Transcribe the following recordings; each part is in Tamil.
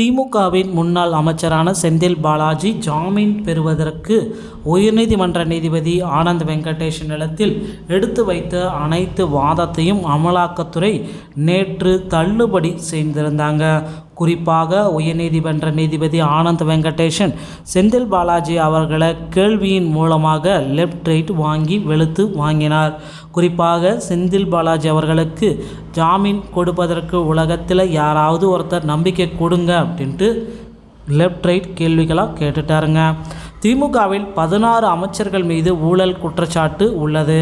திமுகவின் முன்னாள் அமைச்சரான செந்தில் பாலாஜி ஜாமீன் பெறுவதற்கு உயர்நீதிமன்ற நீதிபதி ஆனந்த் வெங்கடேஷ் நிலத்தில் எடுத்து வைத்த அனைத்து வாதத்தையும் அமலாக்கத்துறை நேற்று தள்ளுபடி செய்திருந்தாங்க. குறிப்பாக உயர்நீதிமன்ற நீதிபதி ஆனந்த் வெங்கடேஷன் செந்தில் பாலாஜி அவர்களை கேள்வியின் மூலமாக லெஃப்ட் ரைட் வாங்கி வெளுத்து வாங்கினார். குறிப்பாக செந்தில் பாலாஜி அவர்களுக்கு ஜாமீன் கொடுப்பதற்கு உலகத்தில் யாராவது ஒருத்தர் நம்பிக்கை கொடுங்க அப்படின்ட்டு லெஃப்ட் ரைட் கேள்விகளாக கேட்டுட்டாருங்க. திமுகவில் பதினாறு அமைச்சர்கள் மீது ஊழல் குற்றச்சாட்டு உள்ளது.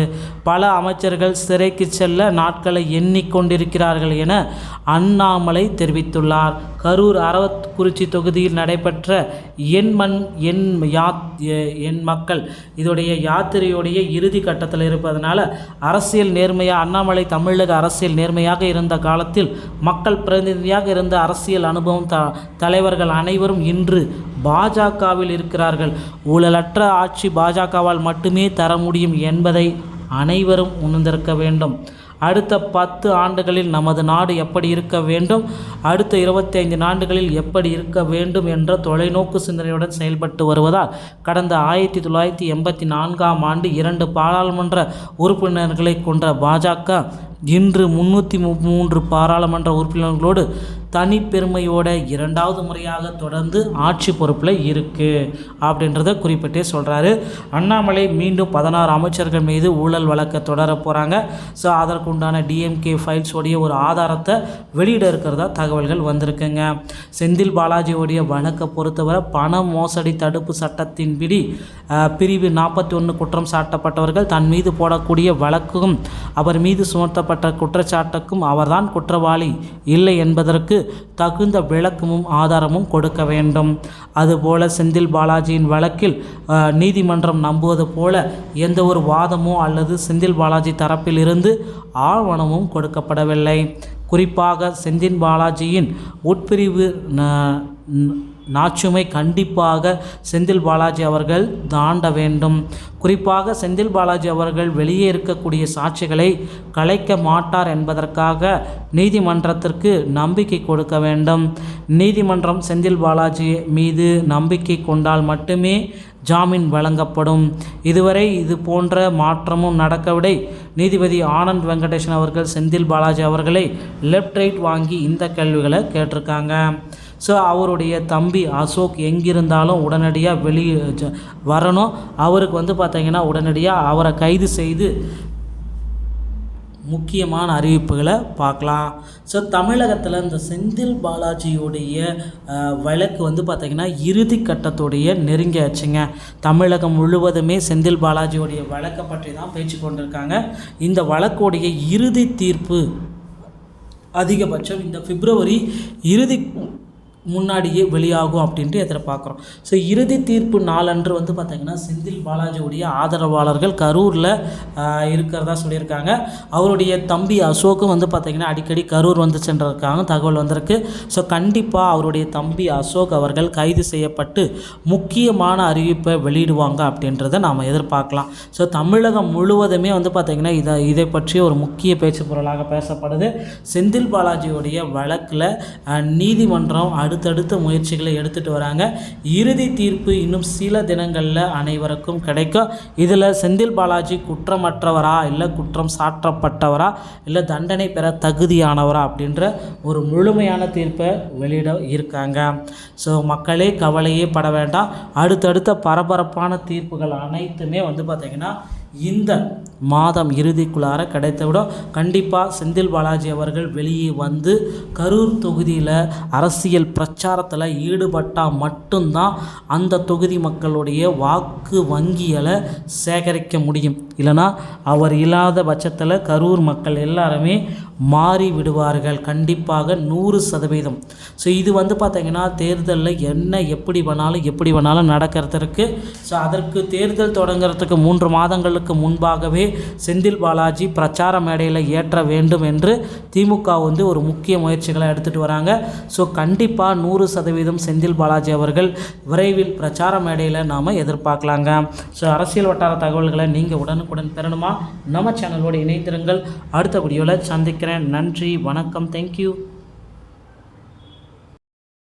பல அமைச்சர்கள் சிறைக்கு செல்ல நாட்களை எண்ணிக்கொண்டிருக்கிறார்கள் என அண்ணாமலை தெரிவித்துள்ளார். கரூர் அரவக்குறிச்சி தொகுதியில் நடைபெற்ற என் மண் என் யாத் என் மக்கள் இதோடைய யாத்திரையுடைய இறுதி கட்டத்தில் இருப்பதனால அரசியல் நேர்மையாக அண்ணாமலை தமிழக அரசியல் நேர்மையாக இருந்த காலத்தில் மக்கள் பிரதிநிதியாக இருந்த அரசியல் அனுபவம் த தலைவர்கள் அனைவரும் இன்று பாஜகவில் இருக்கிறார்கள். ஊழலற்ற ஆட்சி பாஜகவால் மட்டுமே தர முடியும் என்பதை அனைவரும் உணர்ந்திருக்க வேண்டும். அடுத்த பத்து ஆண்டுகளில் நமது நாடு எப்படி இருக்க வேண்டும்? அடுத்த இருபத்தி ஐந்து ஆண்டுகளில் எப்படி இருக்க வேண்டும் என்ற தொலைநோக்கு சிந்தனையுடன் செயல்பட்டு வருவதால் கடந்த ஆயிரத்தி தொள்ளாயிரத்தி எண்பத்தி நான்காம் ஆண்டு இரண்டு பாராளுமன்ற உறுப்பினர்களை கொண்ட பாஜக இன்று முன்னூற்றி மூன்று பாராளுமன்ற உறுப்பினர்களோடு தனிப்பெருமையோட இரண்டாவது முறையாக தொடர்ந்து ஆட்சி பொறுப்பில் இருக்குது அப்படின்றத குறிப்பிட்டே சொல்கிறாரு அண்ணாமலை மீண்டும் பதினாறு அமைச்சர்கள் மீது ஊழல் வழக்க தொடர போகிறாங்க ஸோ அதற்குண்டான டிஎம்கே ஃபைல்ஸோடைய ஒரு ஆதாரத்தை வெளியிட இருக்கிறதா தகவல்கள் வந்திருக்குங்க. செந்தில் பாலாஜியோடைய வழக்கை பொறுத்தவரை பண மோசடி தடுப்பு சட்டத்தின்படி பிடி பிரிவு நாற்பத்தி ஒன்று குற்றம் சாட்டப்பட்டவர்கள் தன் மீது போடக்கூடிய வழக்கும் அவர் மீது சுமத்தப்பட்ட குற்றச்சாட்டுக்கும் அவர்தான் குற்றவாளி இல்லை என்பதற்கு தகுந்த விளக்கமும் ஆதாரமும் கொடுக்க வேண்டும். அதுபோல செந்தில் பாலாஜியின் வழக்கில் நீதிமன்றம் நம்புவது போல எந்த ஒரு வாதமோ அல்லது செந்தில் பாலாஜி தரப்பிலிருந்து ஆவணமும் கொடுக்கப்படவில்லை. குறிப்பாக செந்தில் பாலாஜியின் உட்பிரிவு நாச்சுமை கண்டிப்பாக செந்தில் பாலாஜி அவர்கள் தாண்ட வேண்டும். குறிப்பாக செந்தில் பாலாஜி அவர்கள் வெளியே இருக்கக்கூடிய சாட்சிகளை கலைக்க மாட்டார் என்பதற்காக நீதிமன்றத்திற்கு நம்பிக்கை கொடுக்க வேண்டும். நீதிமன்றம் செந்தில் பாலாஜி மீது நம்பிக்கை கொண்டால் மட்டுமே ஜாமீன் வழங்கப்படும். இதுவரை இது போன்ற மாற்றமும் நடக்கவில்லை. நீதிபதி ஆனந்த் வெங்கடேஷன் அவர்கள் செந்தில் பாலாஜி அவர்களை லெஃப்ட் ரைட் வாங்கி இந்த கேள்விகளை கேட்டிருக்காங்க. ஸோ அவருடைய தம்பி அசோக் எங்கிருந்தாலும் உடனடியாக வெளியே ஜ- வரணும். அவருக்கு வந்து பார்த்திங்கன்னா உடனடியாக அவரை கைது செய்து முக்கியமான அறிவிப்புகளை பார்க்கலாம். ஸோ தமிழகத்தில் இந்த செந்தில் பாலாஜியுடைய வழக்கு வந்து பார்த்திங்கன்னா இறுதி கட்டத்துடைய நெருங்கியாச்சுங்க தமிழகம் முழுவதுமே செந்தில் பாலாஜியுடைய வழக்கை பற்றி தான் பேச்சு கொண்டிருக்காங்க. இந்த வழக்குடைய இறுதி தீர்ப்பு அதிகபட்சம் இந்த பிப்ரவரி இறுதி முன்னாடியே வெளியாகும் அப்படின்ட்டு எதிர்பார்க்குறோம் ஸோ இறுதி தீர்ப்பு நாளன்று வந்து பார்த்திங்கன்னா செந்தில் பாலாஜியுடைய ஆதரவாளர்கள் கரூரில் இருக்கிறதா சொல்லியிருக்காங்க. அவருடைய தம்பி அசோக்கும் வந்து பார்த்திங்கன்னா அடிக்கடி கரூர் வந்து சென்றிருக்காங்க தகவல் வந்திருக்கு. ஸோ கண்டிப்பாக அவருடைய தம்பி அசோக் அவர்கள் கைது செய்யப்பட்டு முக்கியமான அறிவிப்பை வெளியிடுவாங்க அப்படின்றத நாம் எதிர்பார்க்கலாம். ஸோ தமிழகம் முழுவதுமே வந்து பார்த்திங்கன்னா இதை இதை பற்றி ஒரு முக்கிய பேச்சு பொருளாக பேசப்படுது. செந்தில் பாலாஜியுடைய வழக்கில் நீதிமன்றம் அடுத்தடுத்த முயற்சிகளை எடுத்துகிட்டு வராங்க. இறுதி தீர்ப்பு இன்னும் சில தினங்களில் அனைவருக்கும் கிடைக்கும். இதில் செந்தில் பாலாஜி குற்றமற்றவரா இல்லை குற்றம் சாற்றப்பட்டவரா இல்லை தண்டனை பெற தகுதியானவரா அப்படின்ற ஒரு முழுமையான தீர்ப்பை வெளியிட இருக்காங்க. ஸோ மக்களே கவலையே பட வேண்டாம். அடுத்தடுத்த பரபரப்பான தீர்ப்புகள் அனைத்துமே வந்து பார்த்திங்கன்னா இந்த மாதம் இறுதிக்குள்ளார கிடைத்துவிடும். கண்டிப்பாக செந்தில் பாலாஜி அவர்கள் வெளியே வந்து கரூர் தொகுதியில் அரசியல் பிரச்சாரத்தில் ஈடுபட்டால் மட்டும்தான் அந்த தொகுதி மக்களுடைய வாக்கு வங்கிகளை சேகரிக்க முடியும். இல்லைனா அவர் இல்லாத பட்சத்தில் கரூர் மக்கள் எல்லாருமே மாறி விடுவார்கள் கண்டிப்பாக நூறு சதவீதம். ஸோ இது வந்து பார்த்திங்கன்னா தேர்தலில் என்ன எப்படி வேணாலும் எப்படி வேணாலும் நடக்கிறதுக்கு ஸோ அதற்கு தேர்தல் தொடங்குறதுக்கு மூன்று மாதங்களுக்கு முன்பாகவே செந்தில் பாலாஜி பிரச்சார மேடையில் ஏற்ற வேண்டும் என்று திமுக வந்து ஒரு முக்கிய முயற்சிகளை எடுத்துகிட்டு வராங்க. ஸோ கண்டிப்பாக நூறு சதவீதம் செந்தில் பாலாஜி அவர்கள் விரைவில் பிரச்சார மேடையில் நாம் எதிர்பார்க்கலாங்க. ஸோ அரசியல் வட்டார தகவல்களை நீங்கள் உடனுக்குடன் பெறணுமா? நம்ம சேனலோடு இணைந்திருங்கள். அடுத்த வீடியோவில் சந்திக்கிறேன். நன்றி வணக்கம் தேங்க்யூ